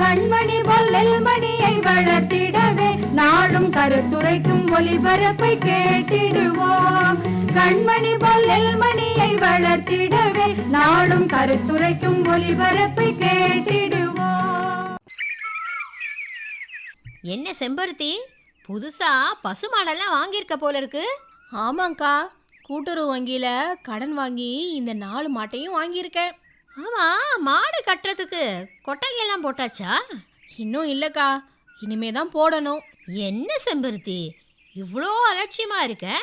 கண்மணி பொல்லல் மணியை வளர்த்திடவே நாடும் கருத்துரைக்கும் ஒளிபரப்பை கேட்டிடுவோம். கண்மணி பொல்லல் மணியை வளர்த்திடவே நாடும் கருத்துரைக்கும் ஒளிபரப்பை கேட்டிடுவோம். என்ன செம்பருத்தி? புதுசா பசுமாடெல்லாம் வாங்கியிருக்க போல இருக்கு. ஆமாங்க்கா கூட்டுறவு வங்கியில கடன் வாங்கி இந்த நாலு மாட்டையும் வாங்கியிருக்கேன். ஆமா மாடு கட்டுறதுக்கு கொட்டகையெல்லாம் போட்டாச்சா? இன்னும் இல்லக்கா. இனிமே தான் போடணும். என்ன செம்பருத்தி? இவ்வளோ அலட்சியமா இருக்க?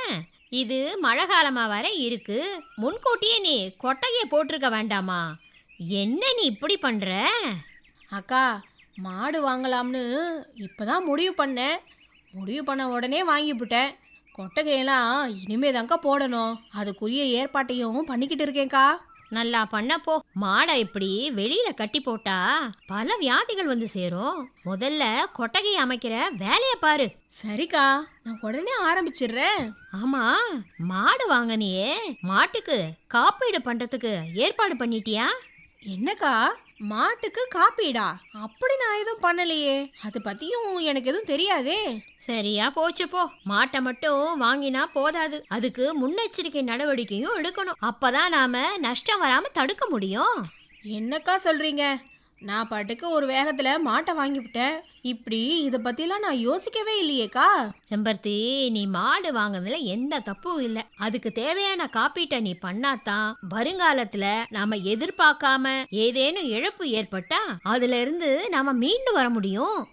இது மழை காலமா வர இருக்கு. முன்கூட்டியே நீ கொட்டகையை போட்டிருக்க வேண்டாமா? என்ன நீ இப்படி பண்ற? அக்கா மாடு வாங்கலாம்னு இப்பதான் முடிவு பண்ணேன். முடிவு பண்ண உடனே வாங்கிவிட்டேன் கொட்டகையெல்லாம் இனிமே தாங்க்கா போடணும். அதுக்குரிய ஏற்பாட்டையும் பண்ணிக்கிட்டு இருக்கேன்க்கா. நல்லா பண்ணப்போ மாடை இப்படி வெளியில கட்டி போட்டா பல வியாதிகள் வந்து சேரும். முதல்ல கொட்டகை அமைக்கிற வேலையை பாரு. சரிக்கா நான் உடனே ஆரம்பிச்சிடுறேன். ஆமா மாடு வாங்கினியே. மாட்டுக்கு காப்பீடு பண்றதுக்கு ஏற்பாடு பண்ணிட்டியா? என்னக்கா? மாட்டுக்கு காப்பீடா. அப்படி நான் எதுவும் பண்ணலையே. அது பத்தியும் எனக்கு எதுவும் தெரியாதே. சரியா போச்சு போ. மாட்டை மட்டும் வாங்கினா போதாது. அதுக்கு முன்னெச்சரிக்கை நடவடிக்கையும் எடுக்கணும். அப்பதான் நாம நஷ்டம் வராம தடுக்க முடியும். என்னக்கா சொல்றீங்க? நான் பாட்டுக்கு ஒரு வேகத்துல மாட்டை வாங்கிவிட்டேன். இப்படி இத பத்திலாம் நான் யோசிக்கவே இல்லையேக்கா. செம்பருத்தி நீ மாடு வாங்குனதுல எந்த தப்பும் இல்ல. அதுக்கு தேவையான காப்பீட்டை நீ பண்ணாதான் வருங்காலத்துல நாம எதிர்பார்க்காம ஏதேனும் இழப்பு ஏற்பட்டா அதுல இருந்து நாம மீண்டு வர முடியும்.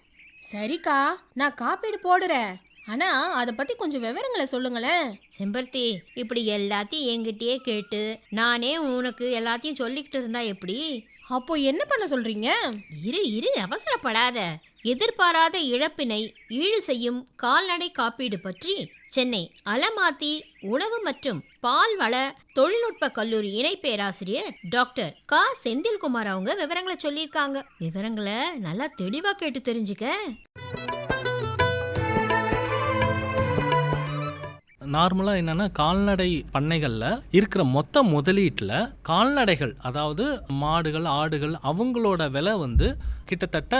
சரிக்கா நான் காப்பீடு போடுறேன். ஆனா அத பத்தி கொஞ்சம் விவரங்களை சொல்லுங்களேன். செம்பருத்தி இப்படி எல்லாத்தையும் என்கிட்டயே கேட்டு நானே உனக்கு எல்லாத்தையும் சொல்லிக்கிட்டு இருந்தா எப்படி? அப்போ என்ன பண்ண சொல்றீங்க? இரு இரு அவசரப்படாத. எதிர்பாராத இழப்பினை ஈடு செய்யும் கால்நடை காப்பீடு பற்றி சென்னை அலமாத்தி உணவு மற்றும் பால் வள தொழில்நுட்ப கல்லூரி இணை பேராசிரியர் டாக்டர் கா. செந்தில்குமார் அவங்க விவரங்களை சொல்லியிருக்காங்க. விவரங்களை நல்லா தெளிவா கேட்டு தெரிஞ்சுக்க. நார்மலாக என்னன்னா கால்நடை பண்ணைகளில் இருக்கிற மொத்த முதலீட்டில் கால்நடைகள் அதாவது மாடுகள் ஆடுகள் அவங்களோட விலை வந்து கிட்டத்தட்ட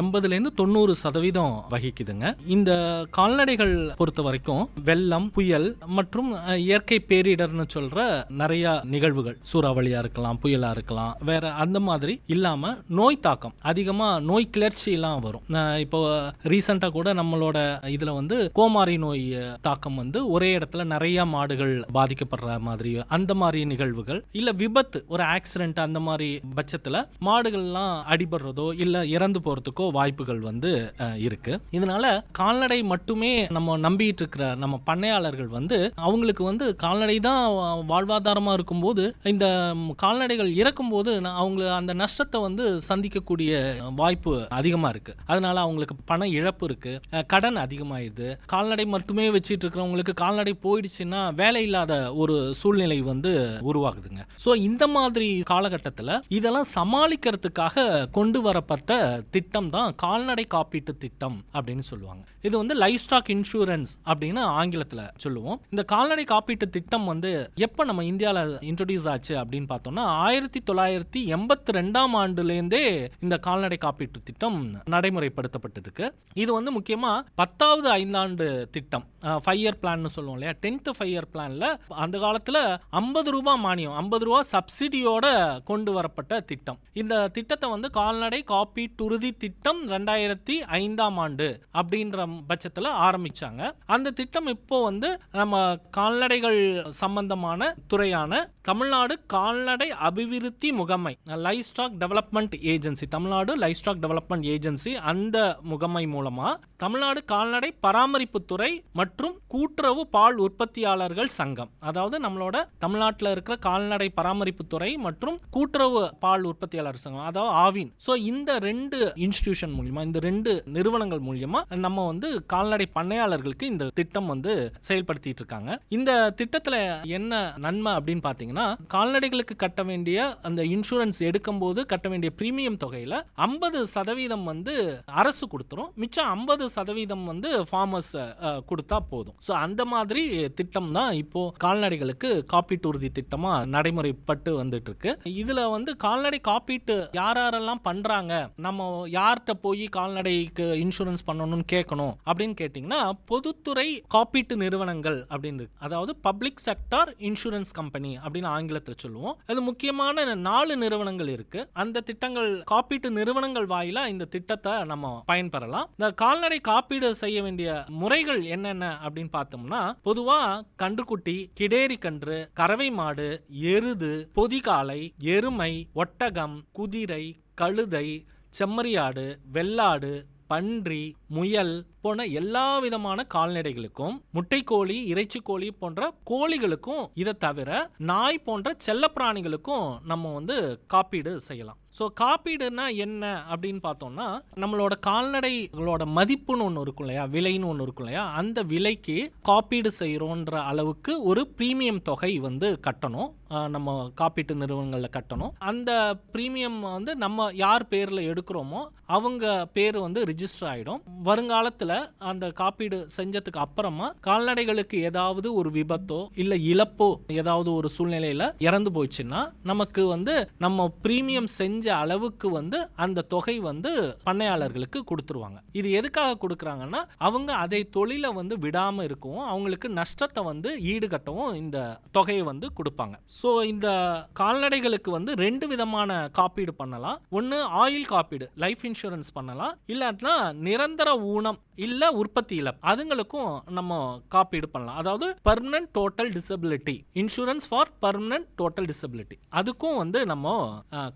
எண்பதுலேருந்து தொண்ணூறு சதவீதம் வகிக்குதுங்க. இந்த கால்நடைகள் பொறுத்த வரைக்கும் வெள்ளம் புயல் மற்றும் இயற்கை பேரிடர்னு சொல்ற நிறைய நிகழ்வுகள். சூறாவளியா இருக்கலாம் புயலா இருக்கலாம் வேற அந்த மாதிரி இல்லாம நோய் தாக்கம். அதிகமா நோய் கிளர்ச்சி எல்லாம் வரும் இப்போ ரீசெண்டா கூட நம்மளோட இதுல வந்து கோமாரி நோய் தாக்கம் வந்து ஒரே இடத்துல நிறைய மாடுகள் பாதிக்கப்படுற மாதிரி அந்த மாதிரி நிகழ்வுகள். இல்ல விபத்து ஒரு ஆக்சிடென்ட் அந்த மாதிரி பட்சத்துல மாடுகள்லாம் அடிபடுறதோ இல்லை இறந்து போறதுக்கோ வாய்ப்புகள் வந்து இருக்குது இருக்கு. இதனால கால்நடை மட்டுமே நம்ம நம்பிட்டு இருக்கிற நம்ம பண்ணையாளர்கள் வந்து அவங்களுக்கு வந்து கால்நடை தான் வாழ்வாதாரமா இருக்கும்போது இந்த கால்நடைகள் இறக்கும்போது அவங்க அந்த நஷ்டத்தை வந்து சந்திக்கக்கூடிய வாய்ப்பு அதிகமா இருக்கு. அதனால அவங்களுக்கு பண இழப்பு இருக்கு. கடன் அதிகமாயிடுது கால்நடை மட்டுமே வச்சுட்டு இருக்கிறவங்களுக்கு கால்நடை போயிடுச்சுன்னா வேலை இல்லாத ஒரு சூழ்நிலை வந்து உருவாகுதுங்க. ஸோ இந்த மாதிரி காலகட்டத்தில் இதெல்லாம் சமாளிக்கிறதுக்காக கொண்டு வரப்பட்ட திட்டம் தான் கால்நடை காப்பீட்டு திட்டம் அப்படின்னு சொல்லுவாங்க. இது வந்து லைஃப் ஸ்டாக் இன்சூரன்ஸ் அப்படின்னு ஆங்கிலத்தில் சொல்லுவோம். இந்த கால்நடை காப்பீட்டு திட்டம் வந்து எப்போ நம்ம இந்தியாவில் இன்ட்ரடியூஸ் ஆச்சு அப்படின்னு பார்த்தோம்னா ஆயிரத்தி தொள்ளாயிரத்தி எண்பத்தி ரெண்டாம் ஆண்டுலேருந்தே இந்த கால்நடை காப்பீட்டு திட்டம் நடைமுறைப்படுத்தப்பட்டிருக்கு. இது வந்து முக்கியமாக பத்தாவது ஐந்தாண்டு திட்டம் ஃபைவ் இயர் பிளான்னு சொல்லுவோம் இல்லையா? டென்த்து ஃபைவ் இயர் பிளானில் அந்த காலத்தில் ஐம்பது ரூபா மானியம் ஐம்பது ரூபா சப்சிடியோட கொண்டு வரப்பட்ட திட்டம். இந்த திட்டத்தை வந்து கால்நடை காப்பீட்டுறுதி திட்டம் ரெண்டாயிரத்தி ஐந்தாம் ஆண்டு அப்படின்ற பட்சத்தில் ஆரம்பிச்சாங்க. அந்த திட்டம் இப்போ வந்து நம்ம கால்நடைகள் சம்பந்தமான துறையான தமிழ்நாடு கால்நடை அபிவிருத்தி முகமை livestock development agency Tamil Nadu livestock development agency அந்த முகமை மூலமா தமிழ்நாடு கால்நடை பராமரிப்பு துறை மற்றும் கூட்டுறவு பால் உற்பத்தியாளர்கள் சங்கம் அதாவது நம்மளோட தமிழ்நாட்டில் இருக்கிற கால்நடை பராமரிப்பு துறை மற்றும் கூட்டுறவு பால் உற்பத்தியாளர் சங்கம் அதாவது ஆவின். ஸோ இந்த ரெண்டு இன்ஸ்டிடியூஷன் மூலியமா இந்த ரெண்டு நிறுவனங்கள் மூலியமா நம்ம வந்து கால்நடை பண்ணையாளர்களுக்கு இந்த திட்டம் வந்து செயல்படுத்திட்டு இருக்காங்க. இந்த திட்டத்துல என்ன நன்மை அப்படின்னு பாத்தீங்கன்னா கால்நடைகளுக்கு கட்ட வேண்டிய அந்த இன்சூரன்ஸ் எடுக்கும் போது கட்ட வேண்டிய பிரீமியம் தொகையில ஐம்பது சதவீதம் வந்து அரசு கொடுத்துரும். மிச்சம் ஐம்பது சதவீதம் வந்து ஃபார்மர்ஸ் கொடுத்தா போதும். ஸோ அந்த மாதிரி திட்டம் தான் இப்போ கால்நடைகளுக்கு காப்பீட்டு உறுதி திட்டமா நடைமுறைப்பட்டு வந்துட்டு இருக்கு. இதுல வந்து கால்நடை காப்பீட்டு யார் யாரெல்லாம் பண்றாங்க நம்ம யார்கிட்ட போய் கால்நடைக்கு இன்சூரன்ஸ் பண்ணணும்னு கேட்கணும் அப்படின்னு கேட்டிங்கன்னா பொதுத்துறை காப்பீட்டு நிறுவனங்கள் அப்படின்னு இருக்கு. அதாவது பப்ளிக் செக்டார் இன்சூரன்ஸ் கம்பெனி அப்படின்னு ஆங்கிலத்தில் சொல்லுவோம். அது முக்கியமான நாலு நிறுவனங்கள் இருக்கு. அந்த திட்டங்கள் காப்பீட்டு நிறுவனங்கள் வாயிலா இந்த திட்டத்தை நம்ம பயன்பெறலாம். இந்த கால்நடை காப்பீடு செய்ய வேண்டிய முறைகள் என்னென்ன அப்படின்னு பார்த்தோம்னா பொதுவா கன்றுக்குட்டி கிடேரி கன்று கறவை மாடு எருது பொதிகாலை எருமை ஒட்டகம் குதிரை கழுதை செம்மறியாடு வெள்ளாடு பன்றி முயல் போன எல்லா விதமான கால்நடைகளுக்கும் முட்டைக்கோழி இறைச்சிக்கோழி போன்ற கோழிகளுக்கும் இதை தவிர நாய் போன்ற செல்லப்பிராணிகளுக்கும் நம்ம வந்து காப்பீடு செய்யலாம். ஸோ காப்பீடுனா என்ன அப்படின்னு பார்த்தோம்னா நம்மளோட கால்நடைகளோட மதிப்புன்னு ஒன்று இருக்கும் இல்லையா? விலைன்னு ஒன்று இருக்கும் இல்லையா? அந்த விலைக்கு காப்பீடு செய்கிறோன்ற அளவுக்கு ஒரு ப்ரீமியம் தொகை வந்து கட்டணும். நம்ம காப்பீட்டு நிறுவனங்களில் கட்டணும். அந்த ப்ரீமியம் வந்து நம்ம யார் பேரில் எடுக்கிறோமோ அவங்க பேர் வந்து ரிஜிஸ்டர் ஆகிடும் வருங்காலத்தில் அந்த காப்பீடு செஞ்சதுக்கு அப்புறமா கால்நடைகளுக்கு ஏதாவது ஒரு விபத்தோ இல்லை இழப்போ ஏதாவது ஒரு சூழ்நிலையில் இறந்து போயிடுச்சுன்னா நமக்கு வந்து நம்ம ப்ரீமியம் செஞ்ச அளவுக்கு வந்து அந்த தொகை வந்து பண்ணையாளர்களுக்கு கொடுத்துருவாங்க. இது எதுக்காக கொடுக்குறாங்கன்னா அவங்க அதை தொழிலை வந்து விடாமல் இருக்கவும் அவங்களுக்கு நஷ்டத்தை வந்து ஈடுகட்டவும் இந்த தொகையை வந்து கொடுப்பாங்க. ஸோ இந்த கால்நடைகளுக்கு வந்து ரெண்டு விதமான காப்பீடு பண்ணலாம். ஒன்று ஆயில் காப்பீடு லைஃப் இன்சூரன்ஸ் பண்ணலாம். இல்லாட்டினா நிரந்தர ஊனம் இல்லை உற்பத்தி இழப்பு அதுங்களுக்கும் நம்ம காப்பீடு பண்ணலாம். அதாவது permanent total disability insurance for permanent total disability அதுக்கும் வந்து நம்ம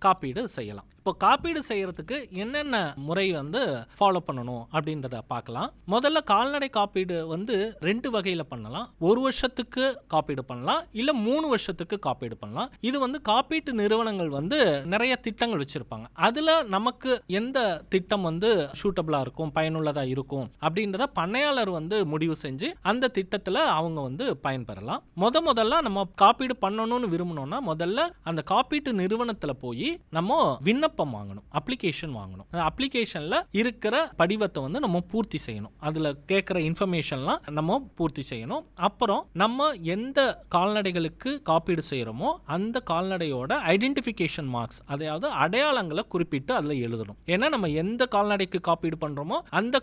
காப்பீடு செய்யலாம். இப்போ காப்பீடு செய்யறதுக்கு என்னென்ன முறை வந்து ஃபாலோ பண்ணணும் அப்படின்றத பார்க்கலாம். முதல்ல கால்நடை காப்பீடு வந்து ரெண்டு வகையில் பண்ணலாம். ஒரு வருஷத்துக்கு காப்பீடு பண்ணலாம். இல்லை மூணு வருஷத்துக்கு காப்பீடு பண்ணலாம். இது வந்து காப்பீட்டு நிறுவனங்கள் வந்து நிறைய திட்டங்கள் வச்சிருப்பாங்க. அதில் நமக்கு எந்த திட்டம் வந்து சூட்டபிளாக இருக்கும் பயனுள்ளதாக இருக்கும் அப்படின்றத பண்ணையாளர் வந்து முடிவு செஞ்சு அந்த திட்டத்தில் அவங்க வந்து பயன்பெறலாம். முத முதல்ல நம்ம காப்பீடு பண்ணணும்னு விரும்பணும்னா முதல்ல அந்த காப்பீட்டு நிறுவனத்தில் போய் நம்ம விண்ணப்பம் வாங்கணும் அப்ளிகேஷன் வாங்கணும். அப்ளிகேஷனில் இருக்கிற படிவத்தை வந்து நம்ம பூர்த்தி செய்யணும். அதில் கேட்குற இன்ஃபர்மேஷன்லாம் நம்ம பூர்த்தி செய்யணும். அப்புறம் நம்ம எந்த கால்நடைகளுக்கு காப்பீடு செய்கிறோமோ அந்த கால்நடையோட ஐடென்டிஃபிகேஷன் மார்க்ஸ் அதாவது அடையாளங்களை குறிப்பிட்டு அதில் எழுதணும். ஏன்னா நம்ம எந்த கால்நடைக்கு காப்பீடு பண்ணுறோமோ அந்த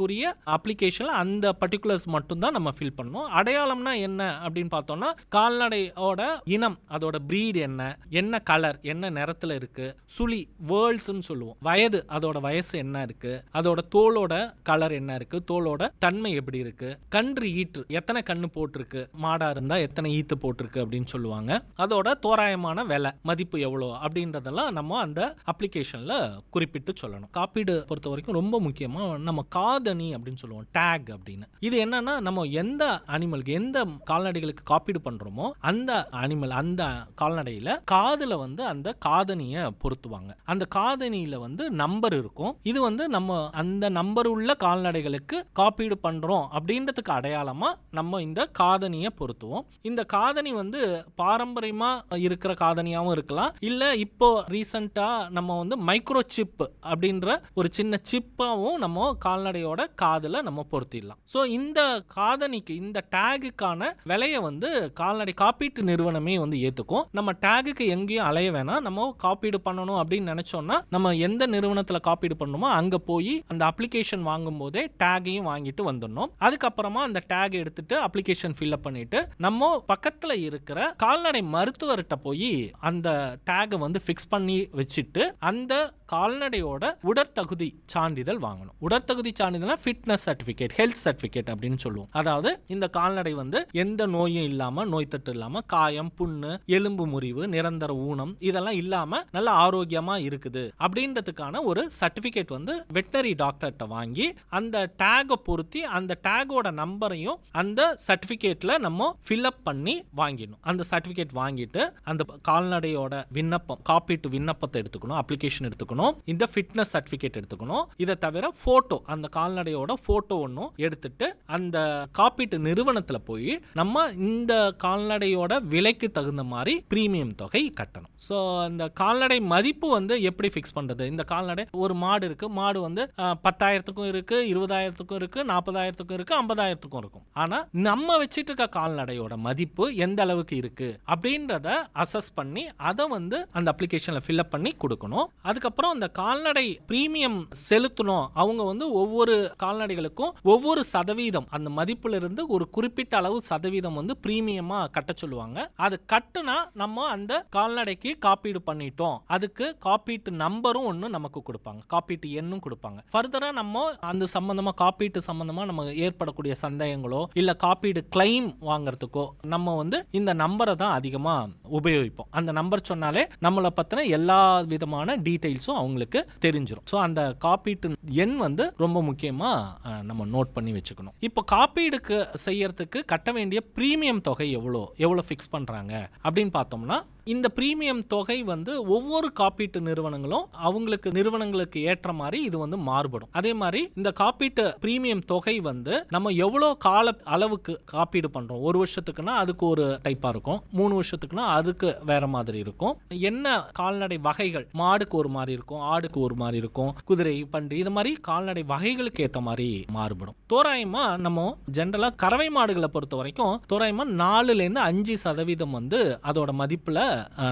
கால்நடைக்குரிய அப்ளிகேஷனில் அந்த பர்டிகுலர்ஸ் மட்டும்தான் நம்ம ஃபில் பண்ணணும். அடையாளம்னா என்ன அப்படின்னு பார்த்தோம்னா கால்நடையோட இனம் அதோட ப்ரீட் என்ன என்ன கலர் என்ன நிறத்துல இருக்கு சுழி வேர்ல்ட்ஸ்னு சொல்லுவோம். வயது அதோட வயசு என்ன இருக்கு அதோட தோலோட கலர் என்ன இருக்கு தோலோட தன்மை எப்படி இருக்கு கன்று ஈற்று எத்தனை கண்ணு போட்டிருக்கு மாடா இருந்தா எத்தனை ஈத்து போட்டிருக்கு அப்படின்னு சொல்லுவாங்க. அதோட தோராயமான விலை மதிப்பு எவ்வளோ அப்படின்றதெல்லாம் நம்ம அந்த அப்ளிகேஷன்ல குறிப்பிட்டு சொல்லணும். காப்பீடு பொறுத்த வரைக்கும் ரொம்ப முக்கியமா நம்ம காது காதணி அப்படின்னு சொல்லுவோம். டேக் அப்படின்னு. இது என்னன்னா நம்ம எந்த அனிமலுக்கு எந்த கால்நடைகளுக்கு காப்பீடு பண்றோமோ அந்த அனிமல் அந்த கால்நடையில காதுல வந்து அந்த காதணியை பொருத்துவாங்க. அந்த காதணியில வந்து நம்பர் இருக்கும். இது வந்து நம்ம அந்த நம்பர் உள்ள கால்நடைகளுக்கு காப்பீடு பண்றோம் அப்படின்றதுக்கு அடையாளமா நம்ம இந்த காதணியை பொருத்துவோம். இந்த காதணி வந்து பாரம்பரியமா இருக்கிற காதணியாவும் இருக்கலாம். இல்ல இப்போ ரீசண்டா நம்ம வந்து மைக்ரோ சிப் அப்படின்ற ஒரு சின்ன சிப்பாவும் நம்ம கால்நடையோட காதுல நம்ம பொருத்திடலாம். ஸோ இந்த காதணிக்கு இந்த டேகுக்கான விலையை வந்து கால்நடை காப்பீட்டு நிறுவனமே வந்து ஏற்றுக்கும் நம்ம டேகுக்கு எங்கேயும் அலைய வேணாம். நம்ம காப்பீடு பண்ணணும் அப்படின்னு நினச்சோன்னா நம்ம எந்த நிறுவனத்தில் காப்பீடு பண்ணணுமோ அங்கே போய் அந்த அப்ளிகேஷன் வாங்கும் போதே டேகையும் வாங்கிட்டு வந்துடணும். அதுக்கப்புறமா அந்த டேக் எடுத்துட்டு அப்ளிகேஷன் ஃபில்அப் பண்ணிட்டு நம்ம பக்கத்தில் இருக்கிற கால்நடை மருத்துவர்கிட்ட போய் அந்த டேகை வந்து ஃபிக்ஸ் பண்ணி வச்சுட்டு அந்த கால்நடையோட உடற்தகுதி சான்றிதழ் வாங்கணும். உடற்தகுதி சான்றிதழ்னா ஃபிட்னஸ் சர்டிஃபிகேட் ஹெல்த் சர்டிஃபிகேட் அப்படின்னு சொல்லுவோம். அதாவது இந்த கால்நடை வந்து எந்த நோயும் இல்லாம நோய் தொற்று இல்லாம காயம் புண்ணு எலும்பு முறிவு நிரந்தர ஊனம் இதெல்லாம் இல்லாம நல்ல ஆரோக்கியமா இருக்குது. அப்படின்றதுக்கான ஒரு சர்டிஃபிகேட் வந்து வெட்டனரி டாக்டர்கிட்ட வாங்கி அந்த டேகை பொருத்தி அந்த டேகோட நம்பரையும் அந்த சர்டிஃபிகேட்ல நம்ம ஃபில்அப் பண்ணி வாங்கிடணும். அந்த சர்டிஃபிகேட் வாங்கிட்டு அந்த கால்நடையோட விண்ணப்பம் காப்பீட்டு விண்ணப்பத்தை எடுத்துக்கணும் அப்ளிகேஷன் எடுத்துக்கணும். எடுத்துக்கணும். இந்த ஃபிட்னஸ் சர்டிஃபிகேட் எடுத்துக்கணும். இதை தவிர ஃபோட்டோ அந்த கால்நடையோட ஃபோட்டோ ஒன்றும் எடுத்துட்டு அந்த காப்பீட்டு நிறுவனத்தில் போய் நம்ம இந்த கால்நடையோட விலைக்கு தகுந்த மாதிரி பிரீமியம் தொகை கட்டணும். ஸோ அந்த கால்நடை மதிப்பு வந்து எப்படி ஃபிக்ஸ் பண்ணுறது இந்த கால்நடை ஒரு மாடு இருக்கு. மாடு வந்து பத்தாயிரத்துக்கும் இருக்கு இருபதாயிரத்துக்கும் இருக்கு நாற்பதாயிரத்துக்கும் இருக்கு ஐம்பதாயிரத்துக்கும் இருக்கும். ஆனால் நம்ம வச்சுட்டு இருக்க கால்நடையோட மதிப்பு எந்த அளவுக்கு இருக்கு? அப்படின்றத அசஸ் பண்ணி அதை வந்து அந்த அப்ளிகேஷனில் ஃபில்அப் பண்ணி கொடுக்கணும். அதுக்கப்புறம் அந்த கால்நடை பிரீமியம் செலுத்தணும் அவங்க வந்து ஒவ்வொரு கால்நடைகளுக்கும் ஒவ்வொரு சதவீதம் அந்த மதிப்புல இருந்து ஒரு குறிப்பிட்ட அளவு சதவீதம் வந்து பிரீமியமா கட்ட சொல்லுவாங்க. அது கட்டுனா நம்ம அந்த கால்நடைக்கு காப்பீடு பண்ணிட்டோம். அதுக்கு காப்பீட்டு நம்பரும் ஒன்று நமக்கு கொடுப்பாங்க. காப்பீட்டு எண்ணும் கொடுப்பாங்க. ஃபர்தரா நம்ம அந்த சம்பந்தமா காப்பீட்டு சம்பந்தமா நம்ம ஏற்படக்கூடிய சந்தேகங்களோ இல்ல காப்பீடு கிளைம் வாங்குறதுக்கோ நம்ம வந்து இந்த நம்பரை தான் அதிகமாக உபயோகிப்போம். அந்த நம்பர் சொன்னாலே நம்மளை பத்தின எல்லா விதமான டீட்டெயில்ஸும் அவங்களுக்கு தெரிஞ்சிடும் ஸோ அந்த காப்பீட்டு எண் வந்து ரொம்ப முக்கியமாக நம்ம நோட் பண்ணி வச்சுக்கணும். இப்போ காப்பீடுக்கு செய்யறதுக்கு கட்ட வேண்டிய ப்ரீமியம் தொகை எவ்வளோ? எவ்வளோ ஃபிக்ஸ் பண்ணுறாங்க அப்படின்னு பார்த்தோம்னா இந்த பிரீமியம் தொகை வந்து ஒவ்வொரு காப்பீட்டு நிறுவனங்களும் அவங்களுக்கு நிறுவனங்களுக்கு ஏற்ற மாதிரி இது வந்து மாறுபடும். அதே மாதிரி இந்த காப்பீட்டு பிரீமியம் தொகை வந்து நம்ம எவ்வளோ கால அளவுக்கு காப்பீடு பண்றோம்? ஒரு வருஷத்துக்குன்னா அதுக்கு ஒரு டைப்பா இருக்கும். மூணு வருஷத்துக்குன்னா அதுக்கு வேற மாதிரி இருக்கும். என்ன கால்நடை வகைகள்? மாடுக்கு ஒரு மாதிரி இருக்கும் ஆடுக்கு ஒரு மாதிரி இருக்கும் குதிரை பன்றி இது மாதிரி கால்நடை வகைகளுக்கு ஏற்ற மாதிரி மாறுபடும். தோராயமா நம்ம ஜென்ரலா கறவை மாடுகளை பொறுத்த வரைக்கும் தோராயமா நாலுல இருந்து அஞ்சு சதவீதம் வந்து அதோட மதிப்புல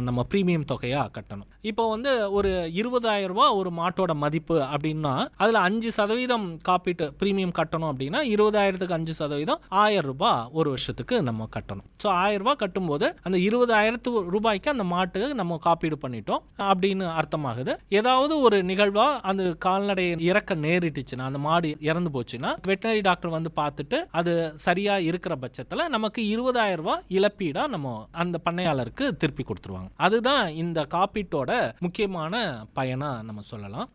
நம்ம ப்ரீமியம் தொகையாக கட்டணும். இப்போ வந்து ஒரு இருபதாயிரம் ரூபா ஒரு மாட்டோட மதிப்பு அப்படின்னா அதில் அஞ்சு சதவீதம் காப்பீட்டு ப்ரீமியம் கட்டணும் அப்படின்னா இருபதாயிரத்துக்கு அஞ்சு சதவீதம் ஆயிரம் ரூபாய் ஒரு வருஷத்துக்கு நம்ம கட்டணும். ஸோ ஆயிரம் ரூபாய் கட்டும்போது அந்த இருபதாயிரத்து ரூபாய்க்கு அந்த மாட்டுக்கு நம்ம காப்பீடு பண்ணிட்டோம் அப்படின்னு அர்த்தமாகுது. ஏதாவது ஒரு நிகழ்வாக அந்த கால்நடை இறக்க நேரிட்டுச்சுன்னா அந்த மாடு இறந்து போச்சுன்னா வெட்டினரி டாக்டர் வந்து பார்த்துட்டு அது சரியாக இருக்கிற பட்சத்தில் நமக்கு இருபதாயிரம் ரூபாய் இழப்பீடாக நம்ம அந்த பண்ணையாளருக்கு திருப்பி கொடுத்துருவாங்க. அதுதான் இந்த காப்பீட்டோட முக்கியமான பயனாக நம்ம சொல்லலாம்.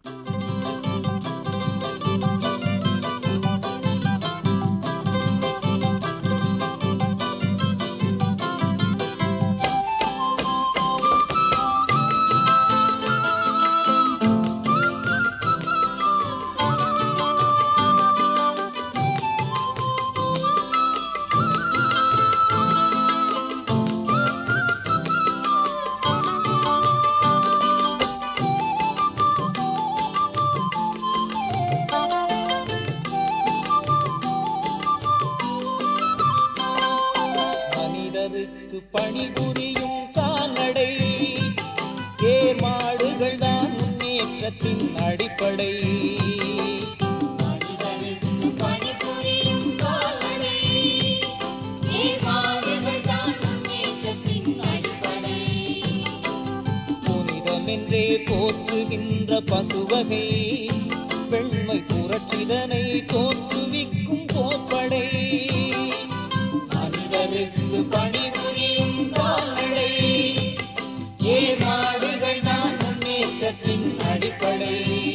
மனிதருக்கு பணிபுரியும் கால்நடை. ஏர் மாடுகள் தான் முன்னேற்றத்தின் அடிப்படை. புனிதமென்றே போற்றுகின்ற பசுவகை. வெண்மை புரட்சிதனை தோற்றுவிக்கும் போப்படை. மனிதருக்கு பணிபுரியும் கால்நடை. ஏர் மாடுகள் தான் முன்னேற்றத்தின் அடிப்படை.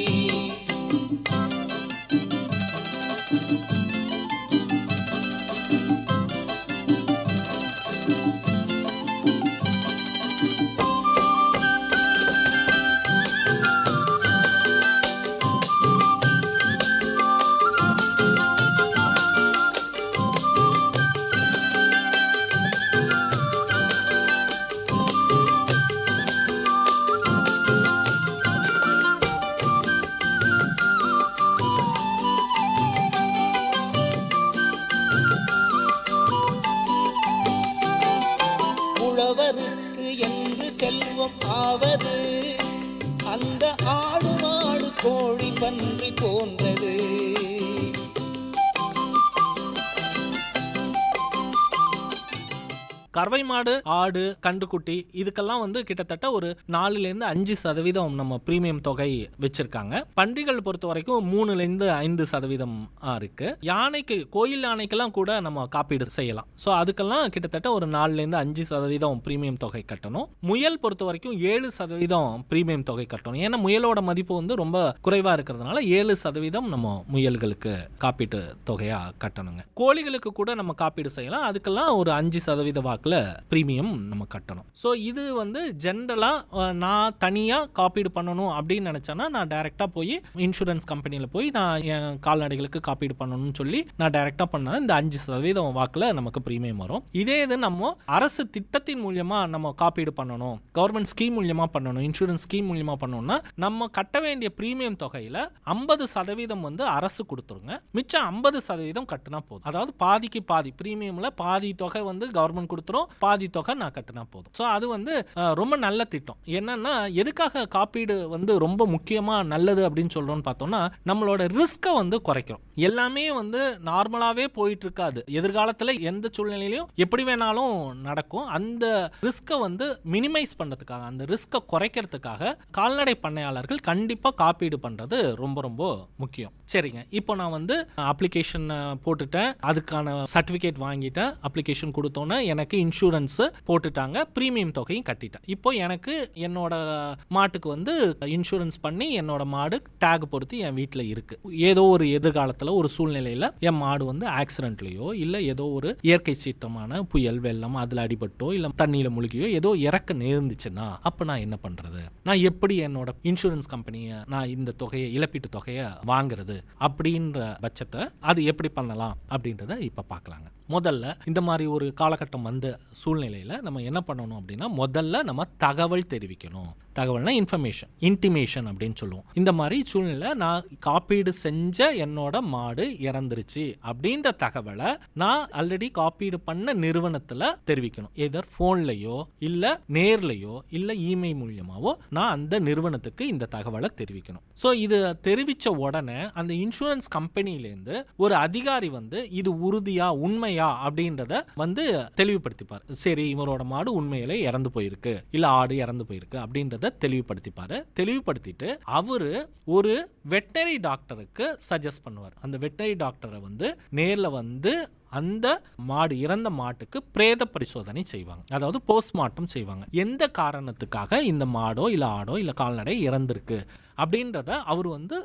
கறவை மாடு ஆடு கண்டுக்குட்டி இதுக்கெல்லாம் வந்து கிட்டத்தட்ட ஒரு நாலுலேருந்து அஞ்சு சதவீதம் நம்ம பிரீமியம் தொகை வச்சிருக்காங்க. பன்றிகள் பொறுத்த வரைக்கும் மூணுலேருந்து ஐந்து சதவீதம் இருக்கு. யானைக்கு கோயில் யானைக்கெல்லாம் கூட நம்ம காப்பீடு செய்யலாம். ஸோ அதுக்கெல்லாம் கிட்டத்தட்ட ஒரு நாலுலேருந்து அஞ்சு சதவீதம் பிரீமியம் தொகை கட்டணும். முயல் பொறுத்த வரைக்கும் ஏழு சதவீதம் பிரீமியம் தொகை கட்டணும். ஏன்னா முயலோட மதிப்பு வந்து ரொம்ப குறைவாக இருக்கிறதுனால ஏழு சதவீதம் நம்ம முயல்களுக்கு காப்பீட்டு தொகையாக கட்டணுங்க. கோழிகளுக்கு கூட நம்ம காப்பீடு செய்யலாம். அதுக்கெல்லாம் ஒரு அஞ்சு சதவீத வாக்கில் ப்ரீமியம் நம்ம கட்டணும். ஸோ இது வந்து ஜென்ரலாக நான் தனியாக காப்பீடு பண்ணணும் அப்படின்னு நினச்சேன்னா நான் டேரெக்டாக போய் இன்சூரன்ஸ் கம்பெனியில் போய் நான் என் கால்நடைகளுக்கு காப்பீடு பண்ணணும்னு சொல்லி நான் டேரெக்டாக பண்ணால் இந்த அஞ்சு சதவீதம் வாக்கில் நமக்கு ப்ரீமியம் வரும். இதே இது நம்ம அரசு திட்டத்தின் மூலியமாக நம்ம காப்பீடு பண்ணணும். கவர்மெண்ட் ஸ்கீம் மூலியமாக பண்ணணும். இன்சூரன்ஸ் ஸ்கீம் மூலியமாக பண்ணணும்னா நம்ம கட்ட வேண்டிய ப்ரீமியம் தொகையில் ஐம்பது சதவீதம் வந்து அரசு கொடுத்துருங்க. மிச்சம் ஐம்பது சதவீதம் கட்டினா போதும். அதாவது பாதிக்கு பாதி ப்ரீமியமில் பாதி தொகை வந்து கவர்மெண்ட் கொடுத்துரும். பாதி தொகை நான் கட்டினா போதும். ஸோ அது வந்து ரொம்ப நல்ல திட்டம். என்னன்னா எதுக்காக காப்பீடு வந்து ரொம்ப முக்கியமாக நல்லது அப்படின்னு சொல்கிறோம்னு பார்த்தோம்னா நம்மளோட ரிஸ்க்கை வந்து குறைக்கும் எல்லாமே வந்து நார்மலாகவே போயிட்டு இருக்காது எதிர்காலத்தில் எந்த சூழ்நிலையிலையும் எப்படி வேணாலும் நடக்கும். அந்த ரிஸ்க்கை வந்து மினிமைஸ் பண்ணுறதுக்காக அந்த ரிஸ்க்கை குறைக்கிறதுக்காக கால்நடை பண்ணையாளர்கள் கண்டிப்பாக காப்பீடு பண்ணுறது ரொம்ப ரொம்ப முக்கியம். சரிங்க. இப்போ நான் வந்து அப்ளிகேஷன் போட்டுட்டேன். அதுக்கான சர்டிஃபிகேட் வாங்கிட்டேன். அப்ளிகேஷன் கொடுத்தோன்னே எனக்கு இன்சூரன்ஸ் இன்சூரன்ஸு போட்டுட்டாங்க ப்ரீமியம் தொகையும் கட்டிட்டேன். இப்போ எனக்கு என்னோட மாட்டுக்கு வந்து இன்சூரன்ஸ் பண்ணி என்னோட மாடு டேக் பொறுத்து என் வீட்டில் இருக்கு. ஏதோ ஒரு எதிர்காலத்தில் ஒரு சூழ்நிலையில் என் மாடு வந்து ஆக்சிடென்ட்லையோ இல்லை ஏதோ ஒரு இயற்கை சீற்றமான புயல் வெள்ளம் அதில் அடிபட்டோ இல்லை தண்ணியில் முழுகியோ ஏதோ இறக்க நேர்ந்துச்சுன்னா அப்போ நான் என்ன பண்ணுறது நான் எப்படி என்னோட இன்சூரன்ஸ் கம்பெனியை நான் இந்த தொகையை இழப்பீட்டு தொகையை வாங்குறது? அப்படின்ற பட்சத்தை அது எப்படி பண்ணலாம்? அப்படின்றத இப்போ பார்க்கலாங்க முதல்ல இந்த மாதிரி ஒரு காலகட்டம் வந்த சூழ்நிலையில் நம்ம என்ன பண்ணணும் அப்படின்னா முதல்ல நம்ம தகவல் தெரிவிக்கணும். தகவல்னா இன்ஃபர்மேஷன் இன்டிமேஷன் அப்படின்னு சொல்லுவோம். இந்த மாதிரி சூழ்நிலை நான் காப்பீடு செஞ்ச என்னோட மாடு இறந்துருச்சு அப்படின்ற தகவலை நான் ஆல்ரெடி காப்பீடு பண்ண நிறுவனத்தில் தெரிவிக்கணும். எதர் ஃபோன்லையோ இல்லை நேர்லையோ இல்லை இமெயில் மூலியமாகவோ நான் அந்த நிறுவனத்துக்கு இந்த தகவலை தெரிவிக்கணும். ஸோ இது தெரிவித்த உடனே அந்த இன்சூரன்ஸ் கம்பெனிலேருந்து ஒரு அதிகாரி வந்து இது உறுதியாக உண்மையாக உண்மையா அப்படின்றத வந்து தெளிவுபடுத்திப்பார். சரி இவரோட மாடு உண்மையிலே இறந்து போயிருக்கு. இல்ல ஆடு இறந்து போயிருக்கு அப்படின்றத தெளிவுபடுத்திப்பாரு. தெளிவுபடுத்திட்டு அவரு ஒரு வெட்டரி டாக்டருக்கு சஜஸ்ட் பண்ணுவார். அந்த வெட்டரி டாக்டரை வந்து நேர்ல வந்து அந்த மாடு இறந்த மாட்டுக்கு பிரேத பரிசோதனை செய்வாங்க. அதாவது போஸ்ட்மார்ட்டம் செய்வாங்க. எந்த காரணத்துக்காக இந்த மாடோ இல்லை ஆடோ இல்லை கால்நடை இறந்திருக்கு அப்படின்றத அவர் வந்து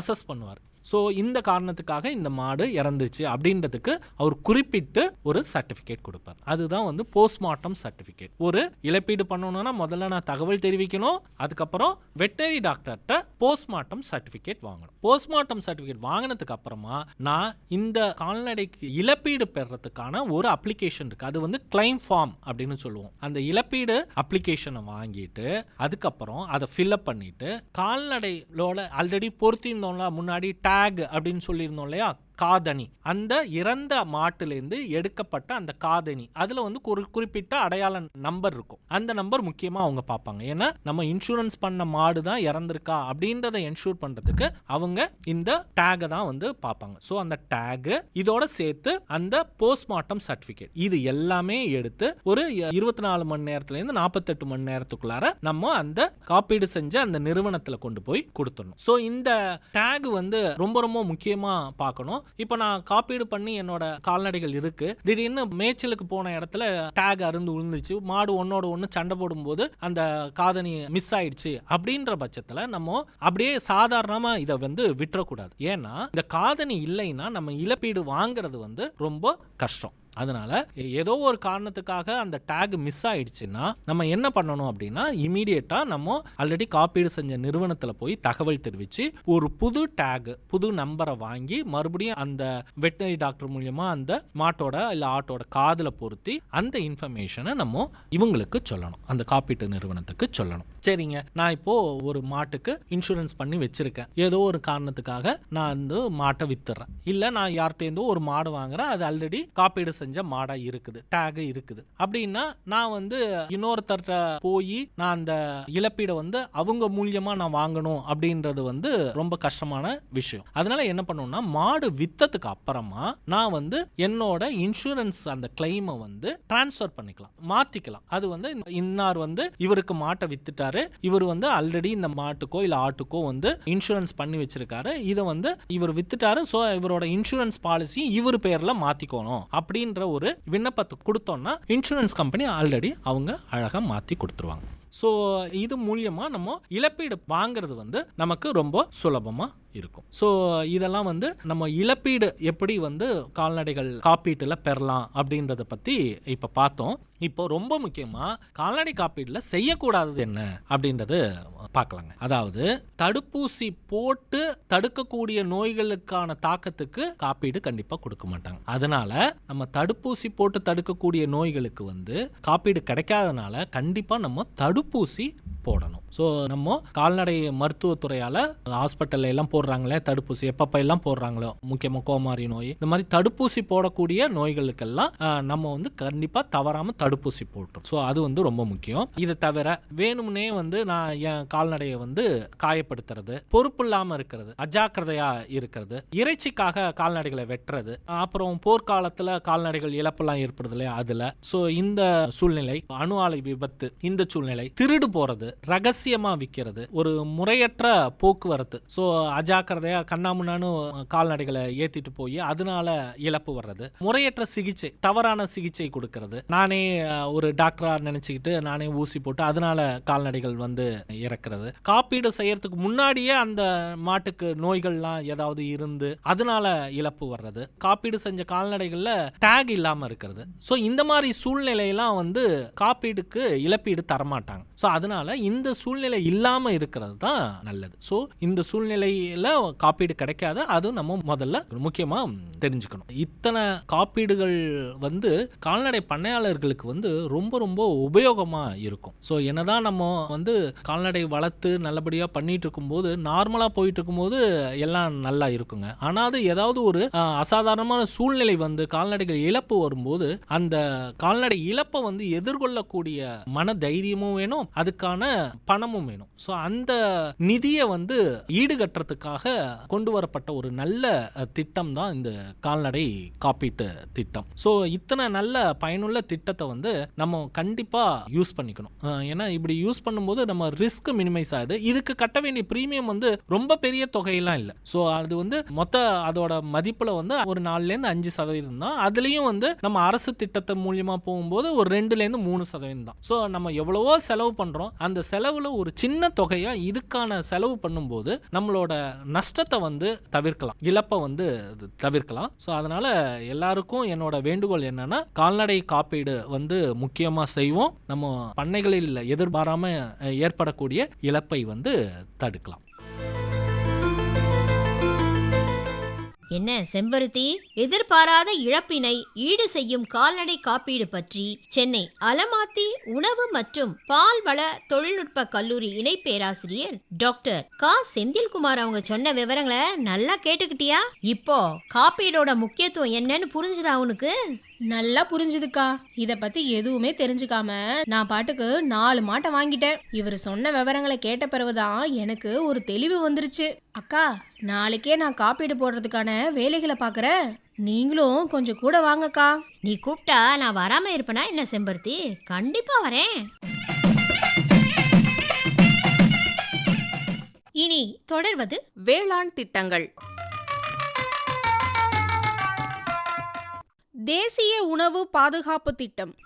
அசஸ் பண்ணுவார். ஸோ இந்த காரணத்துக்காக இந்த மாடு இறந்துச்சு அப்படின்றதுக்கு அவர் குறிப்பிட்டு ஒரு சர்டிஃபிகேட் கொடுப்பார். அதுதான் வந்து போஸ்ட்மார்ட்டம் சர்டிஃபிகேட் ஒரு இழப்பீடு பண்ணணும்னா முதல்ல நான் தகவல் தெரிவிக்கணும் அதுக்கப்புறம் வெட்டரி டாக்டர்கிட்ட போஸ்ட்மார்ட்டம் சர்டிஃபிகேட் வாங்கணும். போஸ்ட்மார்ட்டம் சர்டிஃபிகேட் வாங்கினதுக்கு அப்புறமா நான் இந்த கால்நடைக்கு இழப்பீடு பெறத்துக்கான ஒரு அப்ளிகேஷன் இருக்கு. அது வந்து கிளைம் ஃபார்ம் அப்படின்னு சொல்லுவோம். அந்த இழப்பீடு அப்ளிகேஷனை வாங்கிட்டு அதுக்கப்புறம் அதை ஃபில்அப் பண்ணிட்டு கால்நடையோட ஆல்ரெடி பொருத்தியிருந்தோம்ல முன்னாடி டேக் அப்படின்னு சொல்லியிருந்தோம் இல்லையா? காதணி. அந்த இறந்த மாட்டுலேருந்து எடுக்கப்பட்ட அந்த காதணி. அதில் வந்து ஒரு குறிப்பிட்ட அடையாள நம்பர் இருக்கும். அந்த நம்பர் முக்கியமாக அவங்க பார்ப்பாங்க. ஏன்னா நம்ம இன்சூரன்ஸ் பண்ண மாடு தான் இறந்துருக்கா அப்படின்றத என்ஷூர் பண்ணுறதுக்கு அவங்க இந்த டேகை தான் வந்து பார்ப்பாங்க. ஸோ அந்த டேகு இதோட சேர்த்து அந்த போஸ்ட்மார்ட்டம் சர்டிஃபிகேட் இது எல்லாமே எடுத்து ஒரு இருபத்தி நாலு மணி நேரத்துலேருந்து நாற்பத்தெட்டு மணி நேரத்துக்குள்ளார நம்ம அந்த காப்பீடு செஞ்ச அந்த நிறுவனத்தில் கொண்டு போய் கொடுத்துடணும். ஸோ இந்த டேக் வந்து ரொம்ப ரொம்ப முக்கியமாக பார்க்கணும். இப்போ நான் காப்பீடு பண்ணி என்னோட கால்நடைகள் இருக்கு. திடீர்னு மேய்ச்சலுக்கு போன இடத்துல டேக் அருந்து விழுந்துச்சு மாடு ஒன்னோட ஒன்று சண்டை போடும்போது அந்த காதணி மிஸ் ஆயிடுச்சு அப்படின்ற பட்சத்தில் நம்ம அப்படியே சாதாரணமாக இதை வந்து விட்டுறக்கூடாது. ஏன்னா இந்த காதணி இல்லைன்னா நம்ம இழப்பீடு வாங்குறது வந்து ரொம்ப கஷ்டம். அதனால ஏதோ ஒரு காரணத்துக்காக அந்த டேக் மிஸ் ஆயிடுச்சுன்னா நம்ம என்ன பண்ணணும் அப்படின்னா இமீடியட்டா நம்ம ஆல்ரெடி காப்பீடு செஞ்ச நிறுவனத்தில் போய் தகவல் தெரிவித்து ஒரு புது டேக் புது நம்பரை வாங்கி மறுபடியும் அந்த வெட்டினரி டாக்டர் மூலயமா அந்த மாட்டோட இல்லை ஆட்டோட காதில் பொருத்தி அந்த இன்ஃபர்மேஷனை நம்ம இவங்களுக்கு சொல்லணும். அந்த காப்பீட்டு நிறுவனத்துக்கு சொல்லணும். சரிங்க. நான் இப்போ ஒரு மாட்டுக்கு இன்சூரன்ஸ் பண்ணி வச்சிருக்கேன். ஏதோ ஒரு காரணத்துக்காக நான் வந்து மாட்டை வித்துறேன். இல்லை நான் யார்கிட்டேருந்தோ ஒரு மாடு வாங்குறேன். அது ஆல்ரெடி காப்பீடு செஞ்ச மாடாக இருக்குது டேக் இருக்குது. அப்படின்னா நான் வந்து இன்னொருத்தர்கிட்ட போய் நான் அந்த இழப்பீடை வந்து அவங்க மூலியமாக நான் வாங்கணும் அப்படின்றது வந்து ரொம்ப கஷ்டமான விஷயம். அதனால என்ன பண்ணணும்னா மாடு வித்ததுக்கு அப்புறமா நான் வந்து என்னோட இன்சூரன்ஸ் அந்த கிளைமை வந்து டிரான்ஸ்ஃபர் பண்ணிக்கலாம் மாத்திக்கலாம். அது வந்து இன்னார் வந்து இவருக்கு மாட்டை வித்துட்டாரு இவர் வந்து ஆல்ரெடி இந்த மாட்டுக்கோ இல்லை ஆட்டுக்கோ வந்து இன்சூரன்ஸ் பண்ணி வச்சிருக்காரு. இதை வந்து இவர் வித்துட்டாரு ஸோ இவரோட இன்சூரன்ஸ் பாலிசி இவர் பெயரில் மாற்றிக்கணும் அப்படின்னு அப்படின்ற ஒரு விண்ணப்பத்தை கொடுத்தோம்னா இன்சூரன்ஸ் கம்பெனி ஆல்ரெடி அவங்க அழகாக மாற்றி கொடுத்துருவாங்க. ஸோ இது மூலியமாக நம்ம இழப்பீடு வாங்குறது வந்து நமக்கு ரொம்ப சுலபமாக இருக்கும். ஸோ இதெல்லாம் வந்து நம்ம இழப்பீடு எப்படி வந்து கால்நடைகள் காப்பீட்டில் பெறலாம் அப்படின்றத பற்றி இப்போ பார்த்தோம். இப்போ ரொம்ப முக்கியமாக கால்நடை காப்பீட்டில் செய்யக்கூடாதது என்ன அப்படின்றது பார்க்கலாங்க. அதாவது தடுப்பூசி போட்டு தடுக்கக்கூடிய நோய்களுக்கான தாக்கத்துக்கு காப்பீடு கண்டிப்பாக கொடுக்க மாட்டாங்க. அதனால நம்ம தடுப்பூசி போட்டு தடுக்கக்கூடிய நோய்களுக்கு வந்து காப்பீடு கிடைக்காதனால கண்டிப்பாக நம்ம தடுப்பூசி போடணும். ஸோ நம்ம கால்நடை மருத்துவத்துறையால் ஹாஸ்பிட்டல்ல எல்லாம் போடுறாங்களே தடுப்பூசி எப்பப்போ எல்லாம் போடுறாங்களோ முக்கியமாக கோமாரி நோய் இந்த மாதிரி தடுப்பூசி போடக்கூடிய நோய்களுக்கெல்லாம் நம்ம வந்து கண்டிப்பாக தவறாமல் தடுப்பூசி போட்டோம். ஸோ அது வந்து ரொம்ப முக்கியம். இதை தவிர வேணும்னே வந்து நான் என் கால்நடையை வந்து காயப்படுத்துறது பொறுப்பு இல்லாமல் இருக்கிறது அஜாக்கிரதையா இருக்கிறது இறைச்சிக்காக கால்நடைகளை வெட்டுறது அப்புறம் போர்க்காலத்தில் கால்நடைகள் இழப்பெல்லாம் ஏற்படுது இல்லையா அதில். ஸோ இந்த சூழ்நிலை அணு ஆலை விபத்து இந்த சூழ்நிலை திருடு போகிறது ரகசியமாக விற்கிறது ஒரு முறையற்ற போக்குவரத்து. ஸோ அஜாக்கிரதையா கண்ணாமுன்னான்னு கால்நடைகளை ஏத்திட்டு போய் அதனால இழப்பு வர்றது. முறையற்ற சிகிச்சை தவறான சிகிச்சை கொடுக்கறது. நானே ஒரு டாக்டரா நினைச்சுக்கிட்டு நானே ஊசி போட்டு அதனால கால்நடைகள் வந்து இறக்குறது. காப்பீடு செய்யறதுக்கு முன்னாடியே அந்த மாட்டுக்கு நோய்கள்லாம் ஏதாவது இருந்து அதனால இழப்பு வர்றது. காப்பீடு செஞ்ச கால்நடைகள்ல டேக் இல்லாம இருக்கிறது. ஸோ இந்த மாதிரி சூழ்நிலையெல்லாம் வந்து காப்பீடுக்கு இழப்பீடு தரமாட்டாங்க. ஸோ அதனால இந்த சூழ்நிலை இல்லாம இருக்கிறது தான் நல்லது. ஸோ இந்த சூழ்நிலையில காப்பீடு கிடைக்காத அது நம்ம முதல்ல முக்கியமா தெரிஞ்சுக்கணும். இத்தனை காப்பீடுகள் வந்து கால்நடை பண்ணையாளர்களுக்கு வந்து ரொம்ப ரொம்ப உபயோகமா இருக்கும். ஸோ என்னதான் நம்ம வந்து கால்நடை வளர்த்து நல்லபடியா பண்ணிட்டு இருக்கும்போது நார்மலா போயிட்டு இருக்கும்போது எல்லாம் நல்லா இருக்குங்க. ஆனால் அது ஏதாவது ஒரு அசாதாரணமான சூழ்நிலை வந்து கால்நடைகள் இழப்பு வரும்போது அந்த கால்நடை இழப்பை வந்து எதிர்கொள்ளக்கூடிய மன தைரியமும் வேணும் அதுக்கான பணமும் வேணும். ஸோ அந்த நிதியை வந்து ஈடுகட்டுறதுக்காக கொண்டு வரப்பட்ட ஒரு நல்ல திட்டம் தான் இந்த கால்நடை காப்பீட்டு திட்டம். ஸோ இத்தனை நல்ல பயனுள்ள திட்டத்தை வந்து நம்ம கண்டிப்பாக யூஸ் பண்ணிக்கணும். ஏன்னா இப்படி யூஸ் பண்ணும்போது நம்ம ரிஸ்க் மினிமைஸ் ஆகுது. இதுக்கு கட்ட வேண்டிய ப்ரீமியம் வந்து ரொம்ப பெரிய தொகையெல்லாம் இல்லை. ஸோ அது வந்து மொத்த அதோட மதிப்பில் வந்து ஒரு நாலுலேருந்து அஞ்சு சதவீதம் தான். அதுலேயும் வந்து நம்ம அரசு திட்டத்தை மூலியமா போகும்போது ஒரு ரெண்டுலேருந்து மூணு சதவீதம் தான். ஸோ நம்ம எவ்வளவோ செலவு பண்ணுறோம் அந்த செலவில் ஒரு சின்ன தொகையாக இதுக்கான செலவு பண்ணும்போது நம்மளோட நஷ்டத்தை வந்து தவிர்க்கலாம் இழப்பை வந்து தவிர்க்கலாம். ஸோ அதனால் எல்லாருக்கும் என்னோட வேண்டுகோள் என்னன்னா கால்நடை காப்பீடு வந்து முக்கியமாக செய்வோம். நம்ம பண்ணைகளில் எதிர்பாராமல் ஏற்படக்கூடிய இழப்பை வந்து தடுக்கலாம். என்ன செம்பருத்தி? எதிர்பாராத இழப்பினை ஈடு செய்யும் கால்நடை காப்பீடு பற்றி சென்னை அலமாத்தி உணவு மற்றும் பால்வள தொழில்நுட்ப கல்லூரி இணை பேராசிரியர் டாக்டர் கா. செந்தில்குமார் அவங்க சொன்ன விவரங்களை நல்லா கேட்டுக்கிட்டியா? இப்போ காப்பீடோட முக்கியத்துவம் என்னன்னு புரிஞ்சுதா உனக்கு? நல்லா புரிஞ்சுதுக்கா. இத பத்தி எதுவுமே தெரிஞ்சுக்காம நான் பாட்டுக்கு நாலு மாட்டை வாங்கிட்டேன். இவர் சொன்ன விவரங்களை கேட்ட பிறகுதான் எனக்கு ஒரு தெளிவு வந்துருச்சு. அக்கா நாளைக்கே நான் காப்பீடு போடுறதுக்கான வேலைகளை பாக்குறேன் நீங்களும் கொஞ்சம் கூட வாங்கக்கா. நீ கூப்பிட்டா நான் வராம இருப்பேனா என்ன செம்பருத்தி? கண்டிப்பா வரேன். இனி தொடர்வது வேளாண் திட்டங்கள். தேசிய உணவு பாதுகாப்பு திட்டம்.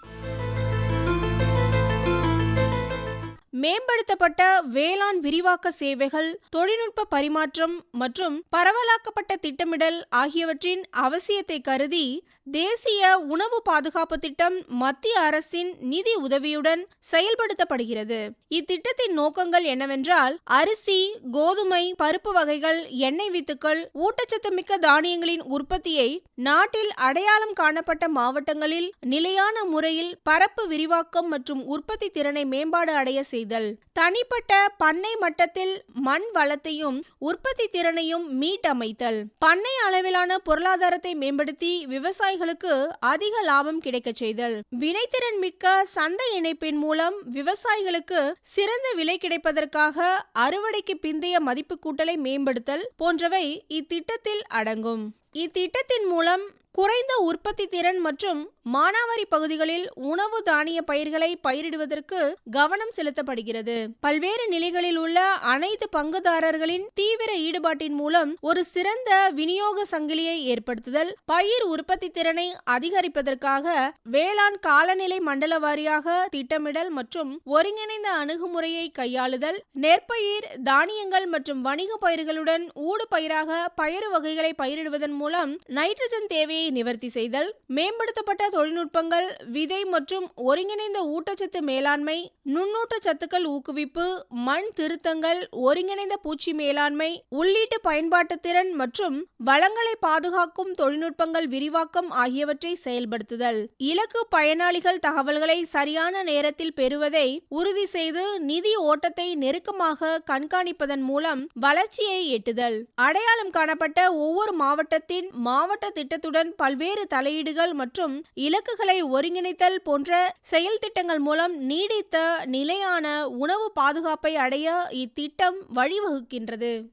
மேம்படுத்தப்பட்ட வேளாண் விரிவாக்க சேவைகள் தொழில்நுட்ப பரிமாற்றம் மற்றும் பரவலாக்கப்பட்ட திட்டமிடல் ஆகியவற்றின் அவசியத்தை கருதி தேசிய உணவு பாதுகாப்பு திட்டம் மத்திய அரசின் நிதி உதவியுடன் செயல்படுத்தப்படுகிறது. இத்திட்டத்தின் நோக்கங்கள் என்னவென்றால் அரிசி கோதுமை பருப்பு வகைகள் எண்ணெய் வித்துக்கள் ஊட்டச்சத்து மிக்க தானியங்களின் உற்பத்தியை நாட்டில் அடையாளம் காணப்பட்ட மாவட்டங்களில் நிலையான முறையில் பரப்பு விரிவாக்கம் மற்றும் உற்பத்தி திறனை மேம்பாடு அடைய செய்தல் தனிப்பட்ட பண்ணை மட்டத்தில் மண் வளத்தையும் உற்பத்தி திறனையும் மீட்டமைத்தல். பண்ணை அளவிலான பொருளாதாரத்தை மேம்படுத்தி விவசாயிகளுக்கு அதிக லாபம் கிடைக்கச் செய்தல். வினைத்திறன் மிக்க சந்தை இணைப்பின் மூலம் விவசாயிகளுக்கு சிறந்த விலை கிடைப்பதற்காக அறுவடைக்கு பிந்தைய மதிப்பு கூட்டலை மேம்படுத்தல் போன்றவை இத்திட்டத்தில் அடங்கும். இத்திட்டத்தின் மூலம் குறைந்த உற்பத்தி திறன் மற்றும் மானாவாரி பகுதிகளில் உணவு தானிய பயிர்களை பயிரிடுவதற்கு கவனம் செலுத்தப்படுகிறது. பல்வேறு நிலைகளில் உள்ள அனைத்து பங்குதாரர்களின் தீவிர ஈடுபாட்டின் மூலம் ஒரு சிறந்த விநியோக சங்கிலியை ஏற்படுத்துதல் பயிர் உற்பத்தி திறனை அதிகரிப்பதற்காக வேளாண் காலநிலை மண்டல வாரியாக திட்டமிடல் மற்றும் ஒருங்கிணைந்த அணுகுமுறையை கையாளுதல் நெற்பயிர் தானியங்கள் மற்றும் வணிக பயிர்களுடன் ஊடு பயிராக பயறு வகைகளை பயிரிடுவதன் மூலம் நைட்ரஜன் தேவையை நிவர்த்தி செய்தல் மேம்படுத்தப்பட்ட தொழில்நுட்பங்கள் விதை மற்றும் ஒருங்கிணைந்த ஊட்டச்சத்து மேலாண்மை நுண்ணூட்ட சத்துக்கள் ஊக்குவிப்பு மண் திருத்தங்கள் ஒருங்கிணைந்த பூச்சி மேலாண்மை உள்ளீட்டு பயன்பாட்டு திறன் மற்றும் வளங்களை பாதுகாக்கும் தொழில்நுட்பங்கள் விரிவாக்கம் ஆகியவற்றை செயல்படுத்துதல். இலக்கு பயனாளிகள் தகவல்களை சரியான நேரத்தில் பெறுவதை உறுதி செய்து நிதி ஓட்டத்தை நெருக்கமாக கண்காணிப்பதன் மூலம் வளர்ச்சியை எட்டுதல். அடையாளம் காணப்பட்ட ஒவ்வொரு மாவட்டத்தில் மாவட்டத்தின் மாவட்ட திட்டத்துடன் பல்வேறு தலையீடுகள் மற்றும் இலக்குகளை ஒருங்கிணைத்தல் போன்ற செயல் திட்டங்கள் மூலம் நீடித்த நிலையான உணவு பாதுகாப்பை அடைய இத்திட்டம் வழிவகுக்கின்றது.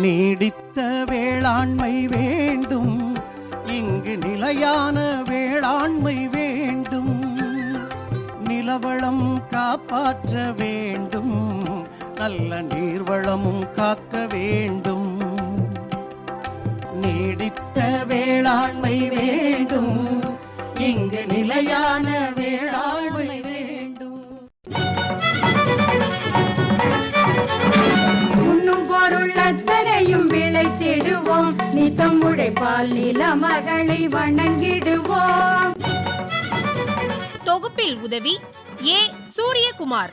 நீடித்த வேளாண்மை வேண்டும். இங்கு நிலையான வேளாண்மை வேண்டும். நிலவளம் காப்பாற்ற வேண்டும். நல்ல நீர்வளமும் காக்க வேண்டும். நீடித்த வேளாண்மை வேண்டும். இங்கு நிலையான வேளாண்மை வேண்டும். உண்ணும் பொருள் அத்தனையும் விளைத்திடுவோம் நித்தம் உழைப்பால் நில மகளை வணங்கிடுவோம். தொகுப்பில் உதவி ஏ சூரியகுமார்.